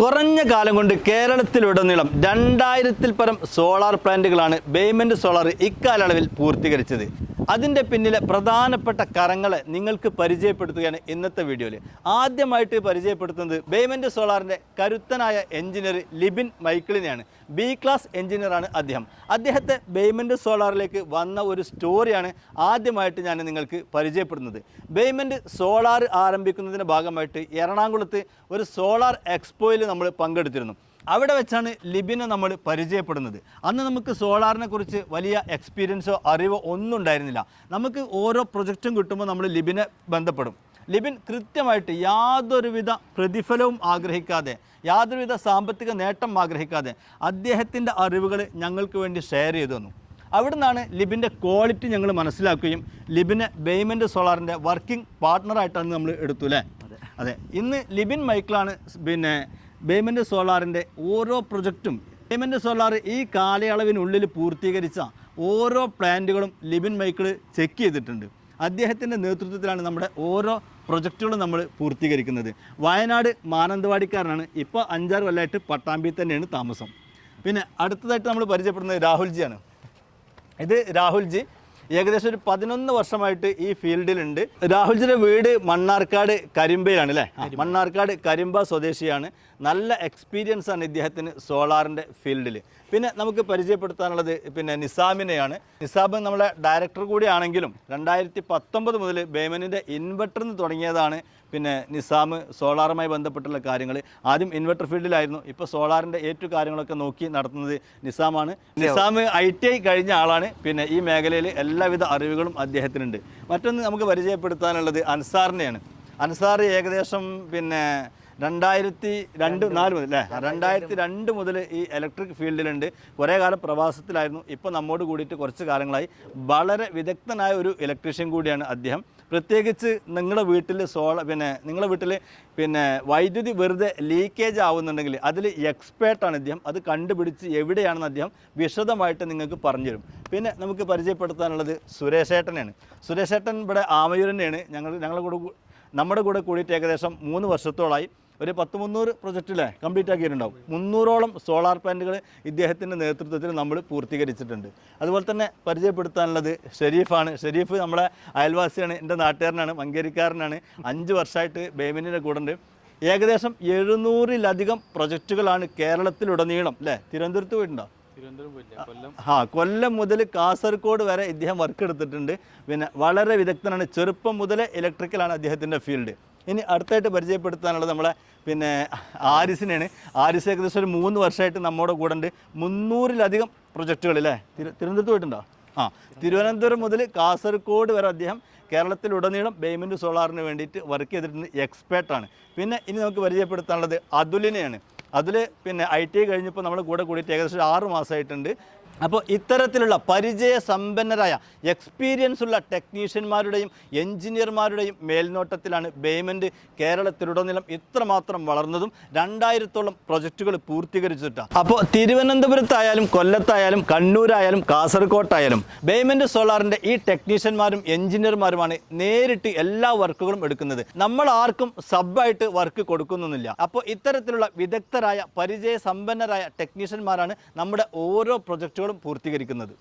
കുറഞ്ഞ കാലം കൊണ്ട് കേരളത്തിലുടനീളം രണ്ടായിരത്തിൽ പരം സോളാർ പ്ലാന്റുകളാണ് ബേമെന്റ് സോളാർ ഇക്കാലയളവിൽ പൂർത്തീകരിച്ചത്. അതിന്റെ പിന്നിലെ പ്രധാനപ്പെട്ട കരങ്ങളെ നിങ്ങൾക്ക് പരിചയപ്പെടുത്തുകയാണ് ഇന്നത്തെ വീഡിയോയിൽ. ആദ്യമായിട്ട് പരിചയപ്പെടുത്തുന്നത് ബേമെന്റ് സോളാറിന്റെ കരുത്തനായ എഞ്ചിനീയർ ലിബിൻ മൈക്കിളിനെയാണ്. ബി ക്ലാസ് എഞ്ചിനീയറാണ് അദ്ദേഹം. അദ്ദേഹത്തെ ബേമെന്റ് സോളാറിലേക്ക് വന്ന ഒരു സ്റ്റോറിയാണ് ആദ്യമായിട്ട് ഞാൻ നിങ്ങൾക്ക് പരിചയപ്പെടുന്നത്. ബേമെന്റ് സോളാർ ആരംഭിക്കുന്നതിന്റെ ഭാഗമായിട്ട് എറണാകുളത്ത് ഒരു സോളാർ എക്സ്പോയിൽ നമ്മൾ പങ്കെടുത്തിരുന്നു. അവിടെ വെച്ചാണ് ലിബിനെ നമ്മൾ പരിചയപ്പെടുന്നത്. അന്ന് നമുക്ക് സോളാറിനെ കുറിച്ച് വലിയ എക്സ്പീരിയൻസോ അറിവോ ഒന്നും ഉണ്ടായിരുന്നില്ല. നമുക്ക് ഓരോ പ്രൊജക്റ്റും കിട്ടുമ്പോൾ നമ്മൾ ലിബിനെ ബന്ധപ്പെടും. ലിബിൻ കൃത്യമായിട്ട് യാതൊരുവിധ പ്രതിഫലവും ആഗ്രഹിക്കാതെ യാതൊരുവിധ സാമ്പത്തിക നേട്ടം ആഗ്രഹിക്കാതെ അദ്ദേഹത്തിന്റെ അറിവുകൾ ഞങ്ങൾക്ക് വേണ്ടി ഷെയർ ചെയ്തു തന്നു. അവിടെ നിന്നാണ് ലിബിന്റെ ക്വാളിറ്റി ഞങ്ങൾ മനസ്സിലാക്കുകയും ലിബിനെ ബേയ്മെന്റ് സോളാറിന്റെ വർക്കിംഗ് പാർട്ട്ണറായിട്ടാണ് നമ്മൾ എടുത്തു അല്ലേ? അതെ. ഇന്ന് ലിബിൻ മൈക്കിളാണ് പിന്നെ ബേയ്മെന്റ് സോളാറിന്റെ ഓരോ പ്രൊജക്റ്റും ബേയ്മെന്റ് സോളാർ ഈ കാലയളവിനുള്ളിൽ പൂർത്തീകരിച്ച ഓരോ പ്ലാന്റുകളും ലിബിൻ മൈക്കിൾ ചെക്ക് ചെയ്തിട്ടുണ്ട്. അദ്ദേഹത്തിന്റെ നേതൃത്വത്തിലാണ് നമ്മുടെ ഓരോ പ്രൊജക്റ്റുകളും നമ്മൾ പൂർത്തീകരിക്കുന്നത്. വയനാട് മാനന്തവാടിക്കാരനാണ്. ഇപ്പോൾ അഞ്ചാറ് കൊല്ലമായിട്ട് പട്ടാമ്പി തന്നെയാണ് താമസം. പിന്നെ അടുത്തതായിട്ട് നമ്മൾ പരിചയപ്പെടുന്നത് രാഹുൽജിയാണ്. ഇത് രാഹുൽജി ഏകദേശം ഒരു പതിനൊന്ന് വർഷമായിട്ട് ഈ ഫീൽഡിലുണ്ട്. രാഹുൽജിയുടെ വീട് മണ്ണാർക്കാട് കരിമ്പയിലാണ് അല്ലേ മണ്ണാർക്കാട് കരിമ്പ സ്വദേശിയാണ്. നല്ല എക്സ്പീരിയൻസ് ആണ് ഇദ്ദേഹത്തിന് സോളാറിന്റെ ഫീൽഡിൽ. പിന്നെ നമുക്ക് പരിചയപ്പെടുത്താനുള്ളത് പിന്നെ നിസാമിനെയാണ്. നിസാബ് നമ്മളെ ഡയറക്ടർ കൂടിയാണെങ്കിലും രണ്ടായിരത്തി പത്തൊമ്പത് മുതൽ ബേമനിന്റെ ഇൻവെർട്ടറിന് തുടങ്ങിയതാണ് പിന്നെ നിസാം സോളാറുമായി ബന്ധപ്പെട്ടുള്ള കാര്യങ്ങൾ. ആദ്യം ഇൻവെർട്ടർ ഫീൽഡിലായിരുന്നു ഇപ്പോൾ സോളാറിന്റെ ഏറ്റു കാര്യങ്ങളൊക്കെ നോക്കി നടത്തുന്നത് നിസാമാണ്. നിസാം ഐ ടി ഐ കഴിഞ്ഞ ആളാണ്. പിന്നെ ഈ മേഖലയിൽ എല്ലാവിധ അറിവുകളും അദ്ദേഹത്തിനുണ്ട്. മറ്റൊന്ന് നമുക്ക് പരിചയപ്പെടുത്താനുള്ളത് അൻസാറിനെയാണ്. അൻസാർ ഏകദേശം പിന്നെ രണ്ടായിരത്തി രണ്ട് നാല് മുതൽ അല്ലേ? രണ്ടായിരത്തി രണ്ട്. മുതൽ ഈ ഇലക്ട്രിക് ഫീൽഡിലുണ്ട് കുറേ കാലം പ്രവാസത്തിലായിരുന്നു. ഇപ്പോൾ നമ്മോട് കൂടിയിട്ട് കുറച്ച് കാലങ്ങളായി. വളരെ വിദഗ്ധനായ ഒരു ഇലക്ട്രീഷ്യൻ കൂടിയാണ് അദ്ദേഹം. പ്രത്യേകിച്ച് നിങ്ങളുടെ വീട്ടിൽ സോള പിന്നെ നിങ്ങളുടെ വീട്ടിൽ പിന്നെ വൈദ്യുതി വെറുതെ ലീക്കേജ് ആവുന്നുണ്ടെങ്കിൽ അതിൽ എക്സ്പേർട്ടാണ് അദ്ദേഹം അത് കണ്ടുപിടിച്ച് എവിടെയാണെന്ന് അദ്ദേഹം വിശദമായിട്ട് നിങ്ങൾക്ക് പറഞ്ഞുതരും. പിന്നെ നമുക്ക് പരിചയപ്പെടുത്താനുള്ളത് സുരേഷേട്ടനാണ് സുരേഷേട്ടൻ ഇവിടെ ആമയൂരനെയാണ്. ഞങ്ങൾ ഞങ്ങളുടെ കൂടെ നമ്മുടെ കൂടെ കൂടിയിട്ട് ഏകദേശം മൂന്ന് വർഷത്തോളായി. ഒരു പത്ത് മുന്നൂറ് പ്രൊജക്റ്റിലെ കംപ്ലീറ്റ് ആക്കിയിട്ടുണ്ടാവും. മുന്നൂറോളം സോളാർ പ്ലാന്റുകൾ ഇദ്ദേഹത്തിന്റെ നേതൃത്വത്തിൽ നമ്മൾ പൂർത്തീകരിച്ചിട്ടുണ്ട്. അതുപോലെ തന്നെ പരിചയപ്പെടുത്താനുള്ളത് ഷെരീഫാണ്. ഷെരീഫ് നമ്മളെ അയൽവാസിയാണ് എന്റെ നാട്ടുകാരനാണ് മങ്കേരിക്കാരനാണ് അഞ്ച് വർഷമായിട്ട് ബേമിനിന്റെ കൂടെ ഉണ്ട്. ഏകദേശം എഴുന്നൂറിലധികം പ്രൊജക്റ്റുകളാണ് കേരളത്തിലുടനീളം അല്ലേ തിരുവനന്തപുരത്ത് പോയിട്ടുണ്ടോ? ആ കൊല്ലം മുതൽ കാസർഗോഡ് വരെ ഇദ്ദേഹം വർക്ക് എടുത്തിട്ടുണ്ട്. പിന്നെ വളരെ വിദഗ്ധനാണ്. ചെറുപ്പം മുതലേ ഇലക്ട്രിക്കലാണ് അദ്ദേഹത്തിന്റെ ഫീൽഡ് ഇനി അടുത്തായിട്ട് പരിചയപ്പെടുത്താനുള്ളത് നമ്മളെ പിന്നെ ആരിസിനെയാണ്. ആരിസ് ഏകദേശം ഒരു മൂന്ന് വർഷമായിട്ട് നമ്മുടെ കൂടെ ഉണ്ട്. മുന്നൂറിലധികം പ്രൊജക്റ്റുകൾ അല്ലേ? തിരു തിരുവനന്തപുരത്ത് പോയിട്ടുണ്ടോ? ആ തിരുവനന്തപുരം മുതൽ കാസർഗോഡ് വരെ അദ്ദേഹം കേരളത്തിലുടനീളം ബേയ്മെന്റ് സോളാറിന് വേണ്ടിയിട്ട് വർക്ക് ചെയ്തിട്ടുണ്ട്. എക്സ്പേർട്ടാണ് പിന്നെ ഇനി നമുക്ക് പരിചയപ്പെടുത്താനുള്ളത് അതുലിനെയാണ്. അതിൽ പിന്നെ ഐ ടി ഐ കഴിഞ്ഞപ്പോൾ നമ്മുടെ കൂടെ കൂടിയിട്ട് ഏകദേശം ആറ് മാസമായിട്ടുണ്ട്. അപ്പോൾ ഇത്തരത്തിലുള്ള പരിചയ സമ്പന്നരായ എക്സ്പീരിയൻസ് ഉള്ള ടെക്നീഷ്യന്മാരുടെയും എഞ്ചിനീയർമാരുടെയും മേൽനോട്ടത്തിലാണ് പേയ്മെന്റ് കേരളത്തിലുടനീളം ഇത്രമാത്രം വളർന്നതും രണ്ടായിരത്തോളം പ്രൊജക്റ്റുകൾ പൂർത്തീകരിച്ചിട്ടാണ് അപ്പോൾ തിരുവനന്തപുരത്തായാലും കൊല്ലത്തായാലും കണ്ണൂരായാലും കാസർഗോട്ടായാലും പേയ്മെന്റ് സോളാറിന്റെ ഈ ടെക്നീഷ്യന്മാരും എഞ്ചിനീയർമാരുമാണ് നേരിട്ട് എല്ലാ വർക്കുകളും എടുക്കുന്നത്. നമ്മൾ ആർക്കും സബായിട്ട് വർക്ക് കൊടുക്കുന്നൊന്നുമില്ല അപ്പോൾ ഇത്തരത്തിലുള്ള വിദഗ്ധരായ പരിചയ സമ്പന്നരായ ടെക്നീഷ്യന്മാരാണ് നമ്മുടെ ഓരോ പ്രൊജക്റ്റുകളും പൂർത്തീകരിക്കുന്നത്.